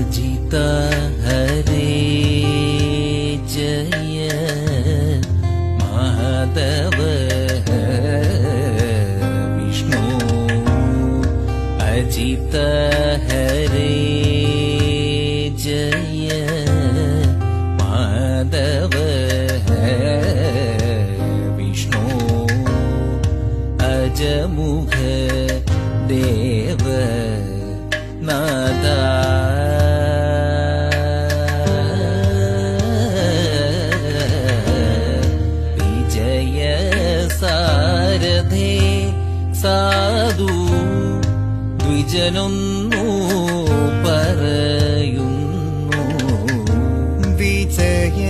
अजीत हरे जय। माधव विष्णु अजित हरे जय। माधव विष्णु अजमुख दे സാധു ദ്വിജനൊന്നു പറയുന്നു. വിജയ